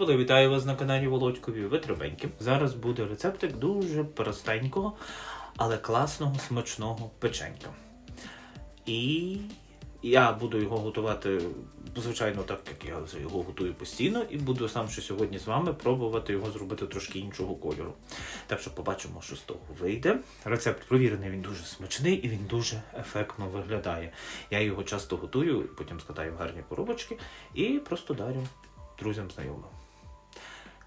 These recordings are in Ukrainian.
поїхали! Вітаю вас на каналі Володькові Витребеньки. Зараз буде рецептик дуже простенького, але класного смачного печенька. І я буду його готувати, звичайно, так як я його готую постійно, і буду сам ще сьогодні з вами пробувати його зробити трошки іншого кольору. Так що побачимо, що з того вийде. Рецепт провірений, він дуже смачний і він дуже ефектно виглядає. Я його часто готую, потім складаю в гарні коробочки і просто дарю друзям знайомим.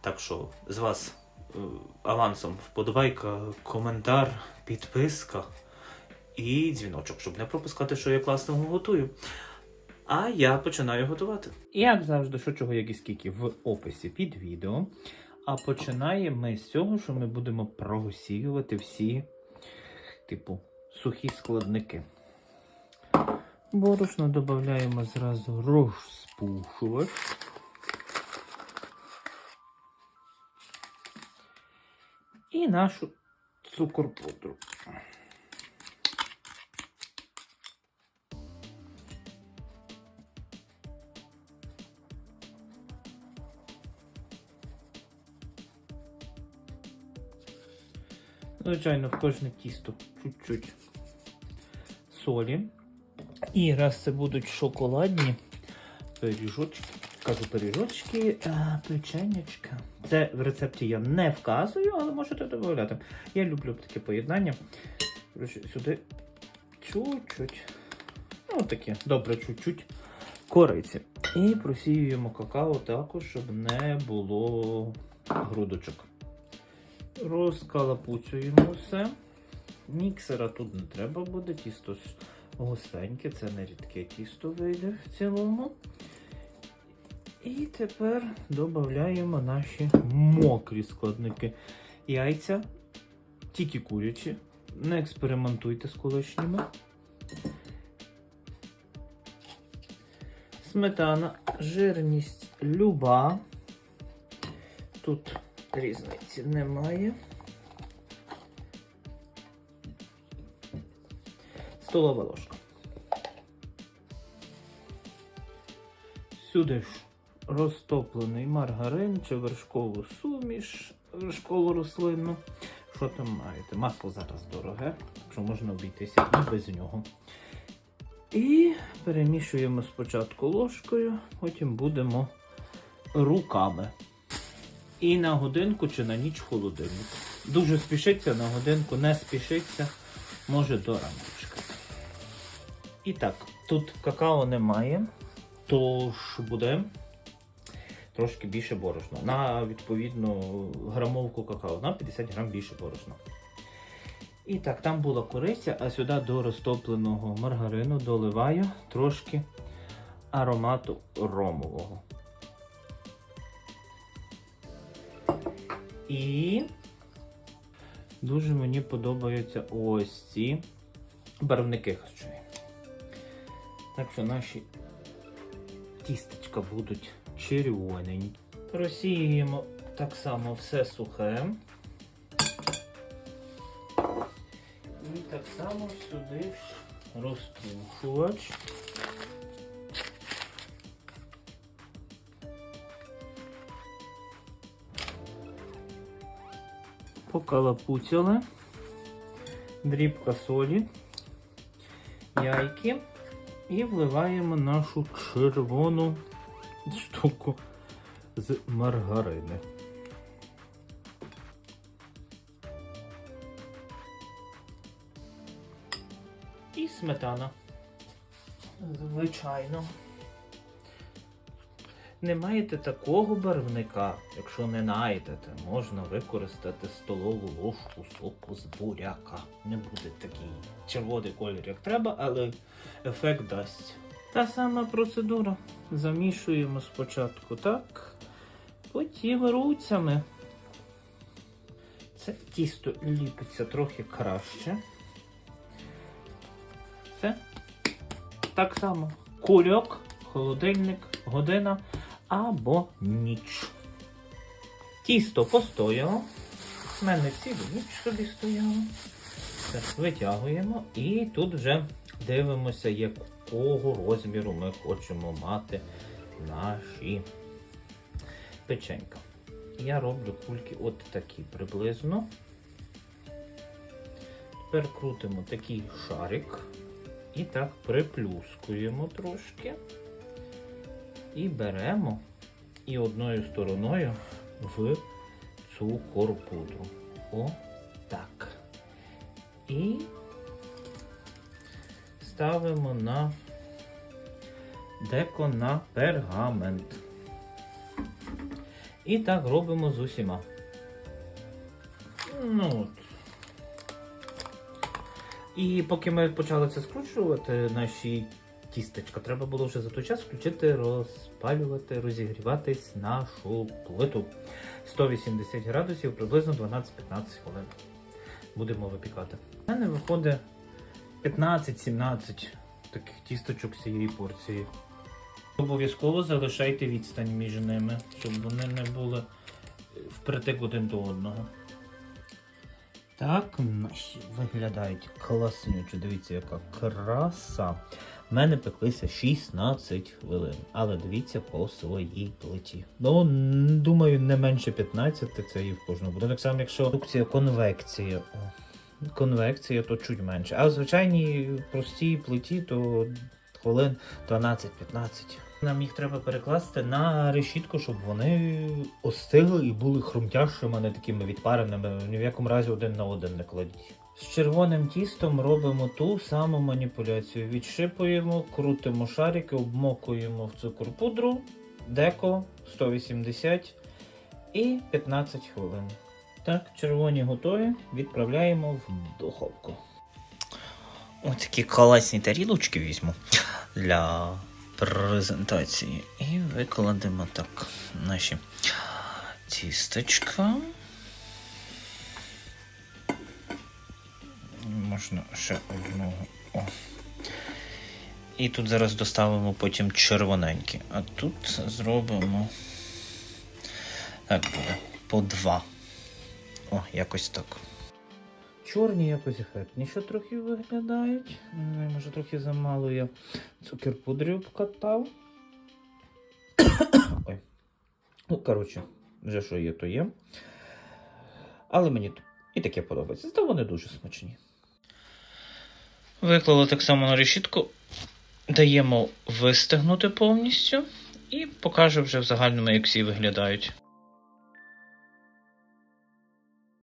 Так що з вас е, авансом вподобайка, коментар, підписка і дзвіночок, щоб не пропускати, що я класного готую. А я починаю готувати. Як завжди, що чого, як і скільки в описі під відео. А починаємо ми з цього, що ми будемо просіювати всі, типу, сухі складники. Борошно додаємо зразу розпушувач. І нашу цукор-пудру. Звичайно, в кожне тісто чуть-чуть солі. І раз це будуть шоколадні пиріжочки, кажу пиріжочки, печенячка. Це в рецепті я не вказую, але можете додати. Я люблю таке поєднання. Сюди чуть-чуть. Ну, таке, добре, чуть-чуть кориці. І просіюємо какао також, щоб не було грудочок. Розкалапуцюємо все. Міксера тут не треба буде, тісто густеньке, це не рідке тісто вийде в цілому. І тепер додаємо наші мокрі складники. Яйця, тільки курячі. Не експериментуйте з колишніми. Сметана, жирність люба. Тут різниці немає. Столова ложка. Сюди ж розтоплений маргарин чи вершкову суміш, вершкову рослинну. Що там маєте? Масло зараз дороге, що можна обійтися і без нього. І перемішуємо спочатку ложкою, потім будемо руками. І на годинку чи на ніч холодильник. Дуже спішиться на годинку, не спішиться, може до раночка. І так, тут какао немає, тож буде трошки більше борошна. На відповідно грамовку какао, на 50 грам більше борошна. І так, там була кориця, а сюди до розтопленого маргарину доливаю трошки аромату ромового. І дуже мені подобаються ось ці барвники харчові. Так що наші тістечка будуть червоненькі. Просіємо так само все сухе. І так само сюди розпушувач. Покалапуцяли, дрібка солі, яйки і вливаємо нашу червону штуку з маргарини. І сметана. Звичайно. Не маєте такого барвника, якщо не знайдете, можна використати столову ложку соку з буряка. Не буде такий червоний колір, як треба, але ефект дасть. Та сама процедура. Замішуємо спочатку так, потім руцями. Це тісто ліпиться трохи краще. Це так само. Кульок, холодильник, година або ніч. Тісто постояло. У мене цілу ніч собі стояло. Так, витягуємо і тут вже дивимося, якого розміру ми хочемо мати наші печенька. Я роблю кульки от такі приблизно. Тепер крутимо такий шарик і так приплюскуємо трошки. І беремо і одною стороною в цукор-пудру. О, так. І ставимо на деко на пергамент. І так робимо з усіма. Ну от. І поки ми почали це скручувати, наші тістечка, треба було вже за той час включити, розпалювати, розігріватись нашу плиту. 180 градусів, приблизно 12-15 хвилин. Будемо випікати. У мене виходить 15-17 таких тісточок з цієї порції. Обов'язково залишайте відстань між ними, щоб вони не були впритик один до одного. Так, виглядають класнюче. Дивіться, яка краса. У мене пеклися 16 хвилин, але дивіться по своїй плиті. Ну, думаю, не менше 15 це і в кожному буде. Так само, якщо продукція конвекція. Конвекція, то чуть менше. А в звичайній простій плиті, то хвилин 12-15. Нам їх треба перекласти на решітку, щоб вони остигли і були хрумтящими, а не такими відпареними. Ні в якому разі один на один не кладіть. З червоним тістом робимо ту саму маніпуляцію. Відшипуємо, крутимо шарики, обмокуємо в цукор-пудру, деко 180 і 15 хвилин. Так, червоні готові, відправляємо в духовку. Ось такі класні тарілочки візьму для презентації. І викладемо так наші тістечка. Можна ще одного. О. І тут зараз доставимо потім червоненькі. А тут зробимо. Так буде. По два. О, якось так. Чорні якось ефектніше трохи виглядають. Не знаю, може трохи замало я цукер пудрі обкатав. Ой. Ну, коротше, вже що є, то є. Але мені і таке подобається. Зато вони дуже смачні. Виклали так само на решітку. Даємо вистигнути повністю. І покажу вже в загальному, як всі виглядають.